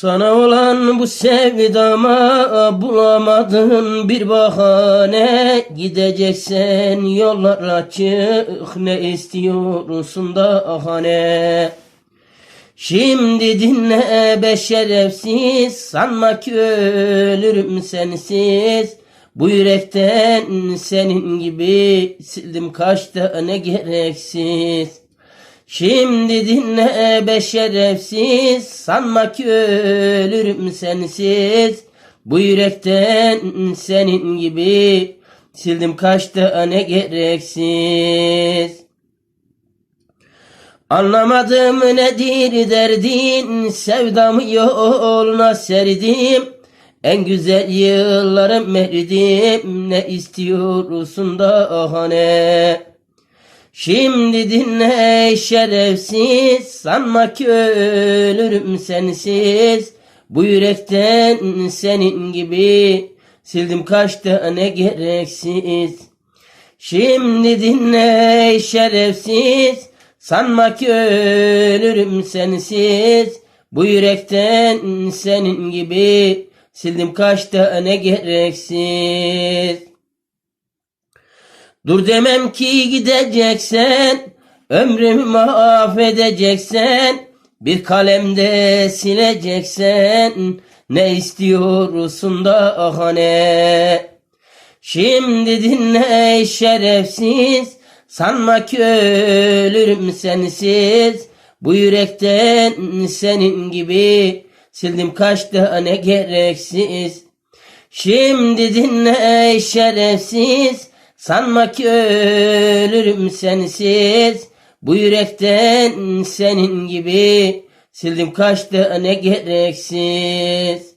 Sana olan bu sevdama bulamadın bir bahane. Gideceksen yollar açık ne istiyorsun da ahane. Şimdi dinle be şerefsiz sanma ki ölürüm sensiz. Bu yürekten senin gibi sildim kaç tane gereksiz Şimdi dinle be şerefsiz sanma ki ölürüm sensiz. Bu yürekten senin gibi sildim kaç tane gereksiz. Anlamadım nedir derdin sevdamı yoluna serdim. En güzel yıllarım mehridim ne istiyorsun da hani Şimdi dinle şerefsiz sanma ki ölürüm sensiz. Bu yürekten senin gibi sildim kaç tane gereksiz. Şimdi dinle şerefsiz sanma ki ölürüm sensiz. Bu yürekten senin gibi sildim kaç tane gereksiz Dur demem ki gideceksen, ömrümü mahvedeceksen, bir kalemde sileceksen, ne istiyorsun da ahane. Şimdi dinle şerefsiz, sanma ki ölürüm sensiz, bu yürekten senin gibi sildim kaç tane gereksiz. Şimdi dinle şerefsiz, Sanma ki ölürüm sensiz. Bu yürekten senin gibi sildim kaç tane gereksiz.